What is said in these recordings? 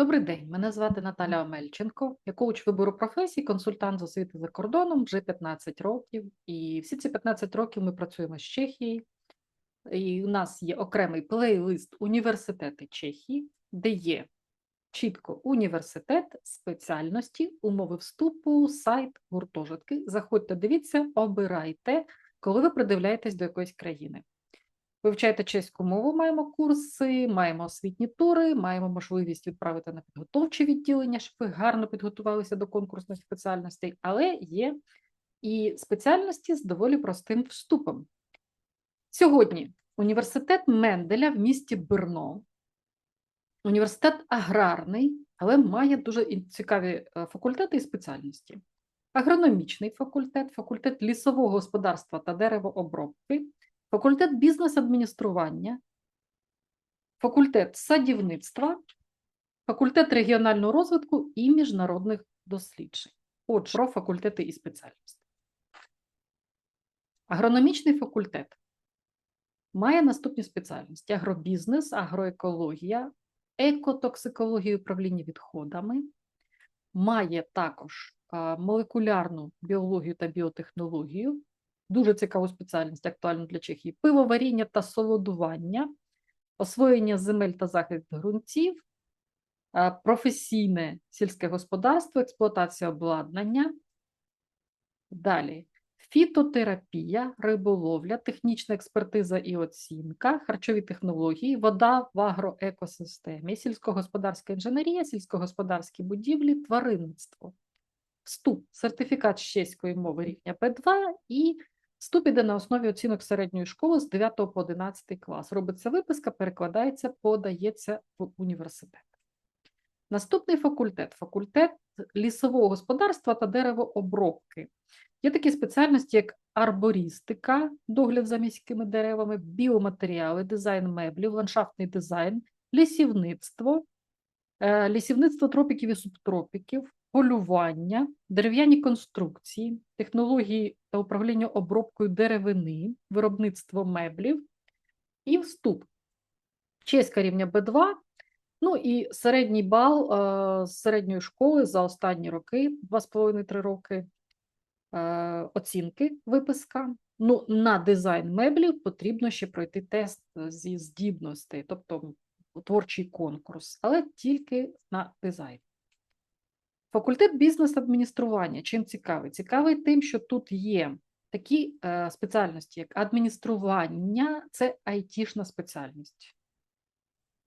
Добрий день, мене звати Наталя Омельченко. Я коуч вибору професій, консультант з освіти за кордоном вже 15 років. І всі ці 15 років ми працюємо з Чехії. І у нас є окремий плейлист університети Чехії, де є чітко університет, спеціальності, умови вступу, сайт, гуртожитки. Заходьте, дивіться, обирайте, коли ви придивляєтесь до якоїсь країни. Вивчайте чеську мову, маємо курси, маємо освітні тури, маємо можливість відправити на підготовчі відділення, щоб ви гарно підготувалися до конкурсних спеціальностей, але є і спеціальності з доволі простим вступом. Сьогодні університет Менделя в місті Брно, університет аграрний, але має дуже цікаві е, факультети і спеціальності. Агрономічний факультет, факультет лісового господарства та деревообробки, факультет бізнес-адміністрування, факультет садівництва, факультет регіонального розвитку і міжнародних досліджень. Отже, про факультети і спеціальності. Агрономічний факультет має наступні спеціальності: агробізнес, агроекологія, екотоксикологія управління відходами, має також молекулярну біологію та біотехнологію, дуже цікаву спеціальність, актуальну для Чехії, пивоваріння та солодування, освоєння земель та захист ґрунтів, професійне сільське господарство, експлуатація обладнання. Далі фітотерапія, риболовля, технічна експертиза і оцінка, харчові технології, вода в агроекосистемі, сільськогосподарська інженерія, сільськогосподарські будівлі, тваринництво. Вступ, сертифікат з чеської мови рівня Б2 і вступ іде на основі оцінок середньої школи з 9 по 11 клас. Робиться виписка, перекладається, подається в університет. Наступний факультет факультет лісового господарства та деревообробки. Є такі спеціальності, як арборістика, догляд за міськими деревами, біоматеріали, дизайн меблів, ландшафтний дизайн, лісівництво, лісівництво тропіків і субтропіків, полювання, дерев'яні конструкції, технології та управління обробкою деревини, виробництво меблів і вступ. Чеська рівня Б2, ну і середній бал е, з середньої школи за останні роки, 2,5-3 роки, е, оцінки виписка. Ну, на дизайн меблів потрібно ще пройти тест зі здібностей, тобто творчий конкурс, але тільки на дизайн. Факультет бізнес-адміністрування. Чим цікавий? Цікавий тим, що тут є такі е, спеціальності, як адміністрування, це айтішна спеціальність.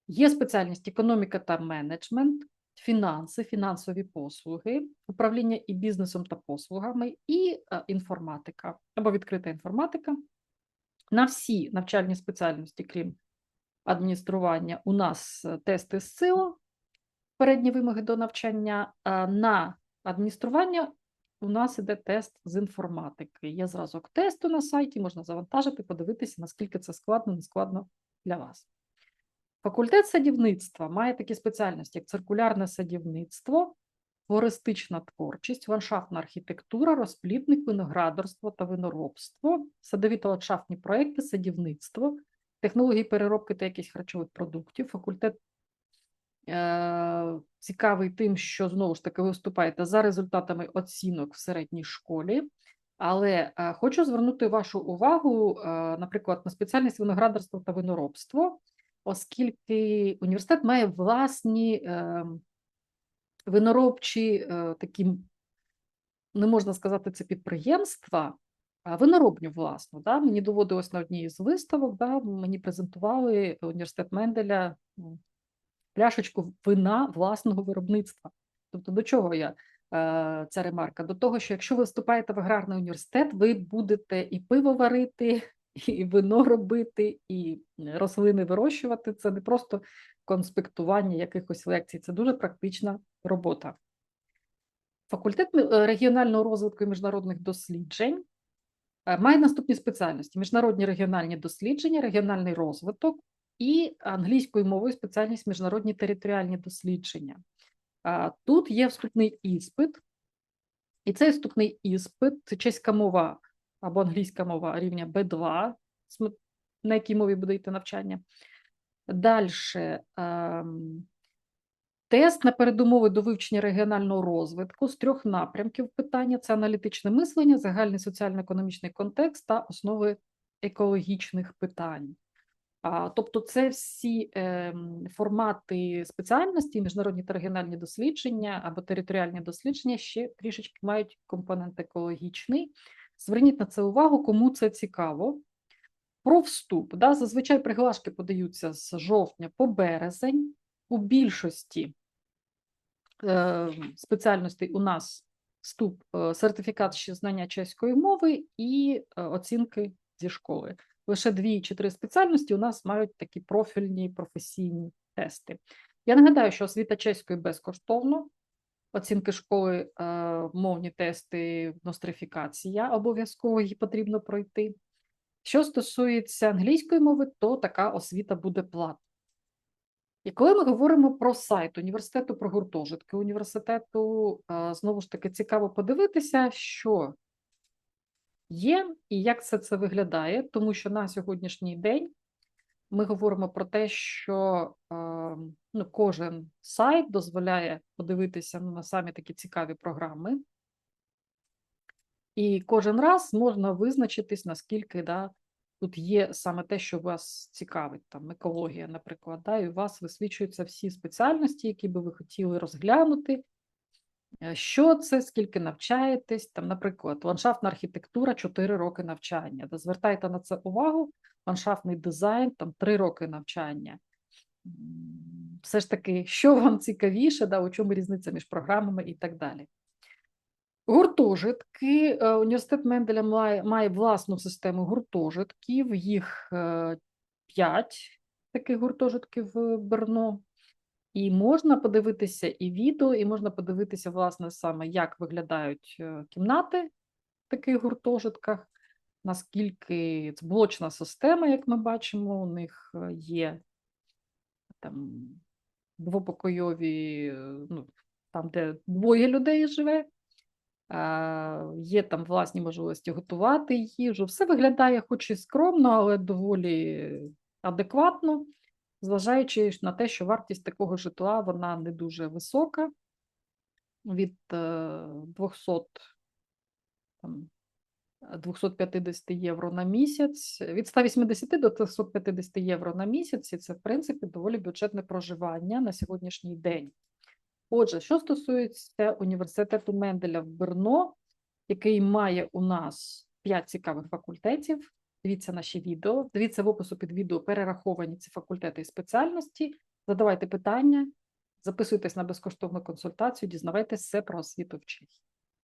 Є спеціальність економіка та менеджмент, фінанси, фінансові послуги, управління і бізнесом та послугами, і е, інформатика або відкрита інформатика. На всі навчальні спеціальності, крім адміністрування, у нас е, тести з СИО, передні вимоги до навчання. На адміністрування у нас іде тест з інформатики. Є зразок тесту на сайті, можна завантажити, подивитися, наскільки це складно, не складно для вас. Факультет садівництва має такі спеціальності, як циркулярне садівництво, флористична творчість, ландшафтна архітектура, розплідник, виноградарство та виноробство, садові та ландшафтні проекти, садівництво, технології переробки та якісь харчових продуктів. Факультет е, цікавий тим, що знову ж таки ви вступаєте за результатами оцінок в середній школі. Але е, хочу звернути вашу увагу, е, наприклад, на спеціальність виноградарство та виноробство, оскільки університет має власні е, виноробчі е, такі, не можна сказати, це підприємства, виноробню власну. Да? Мені доводилось на одній з виставок, да, мені презентували університет Менделя пляшечку вина власного виробництва. Тобто до чого я? е, Ця ремарка до того, що якщо ви вступаєте в аграрний університет, ви будете і пиво варити, і вино робити, і рослини вирощувати. Це не просто конспектування якихось лекцій, це дуже практична робота. Факультет е, регіонального розвитку і міжнародних досліджень має наступні спеціальності: міжнародні регіональні дослідження, регіональний розвиток і англійською мовою спеціальність міжнародні територіальні дослідження. Тут є вступний іспит, і цей вступний іспит чеська мова або англійська мова рівня B2, на якій мові буде йти навчання. Далі Тест на передумови до вивчення регіонального розвитку з трьох напрямків питання: це аналітичне мислення, загальний соціально-економічний контекст та основи екологічних питань. Тобто, це всі е, формати спеціальності, міжнародні та регіональні дослідження або територіальні дослідження ще трішечки мають компонент екологічний. Зверніть на це увагу, кому це цікаво. Про вступ. Да, Зазвичай приглашки подаються з жовтня по березень. У більшості спеціальностей у нас вступ, е, сертифікат ще знання чеської мови і е, оцінки зі школи. Лише дві чи три спеціальності у нас мають такі профільні професійні тести. Я нагадаю, що освіта чеської безкоштовно, оцінки школи, е, мовні тести, нострифікація обов'язково її потрібно пройти. Що стосується англійської мови, то така освіта буде платна. І коли ми говоримо про сайт університету, про гуртожитки університету, е, знову ж таки цікаво подивитися, що є і як все це виглядає, тому що на сьогоднішній день ми говоримо про те, що е, ну, кожен сайт дозволяє подивитися ну, на самі такі цікаві програми. І кожен раз можна визначитись, наскільки да, тут є саме те, що вас цікавить, там екологія, наприклад, да, і у вас висвічуються всі спеціальності, які би ви хотіли розглянути. Е, що це, скільки навчаєтесь, там, наприклад, ландшафтна архітектура 4 роки навчання. Да, звертайте на це увагу, ландшафтний дизайн, там 3 роки навчання. Все ж таки, що вам цікавіше, да, у чому різниця між програмами і так далі. Гуртожитки. Е, університет Менделя має, власну систему гуртожитків, їх е, п'ять таких гуртожитків в Берно. І можна подивитися і відео, і можна подивитися, власне, саме, як виглядають е, кімнати в таких гуртожитках, наскільки це блочна система, як ми бачимо, у них є там двопокойові, ну, там, де двоє людей живе, є там власні можливості готувати їжу. Все виглядає, хоч і скромно, але доволі адекватно, зважаючи на те, що вартість такого житла вона не дуже висока. Від 200 е, там, 250 євро на місяць, від 180 до 350 євро на місяць, і це, в принципі, доволі бюджетне проживання на сьогоднішній день. Отже, що стосується університету Менделя в Берно, який має у нас 5 цікавих факультетів, дивіться наші відео, дивіться в опису під відео перераховані ці факультети і спеціальності, задавайте питання, записуйтесь на безкоштовну консультацію, дізнавайтесь все про освіту в Чехії.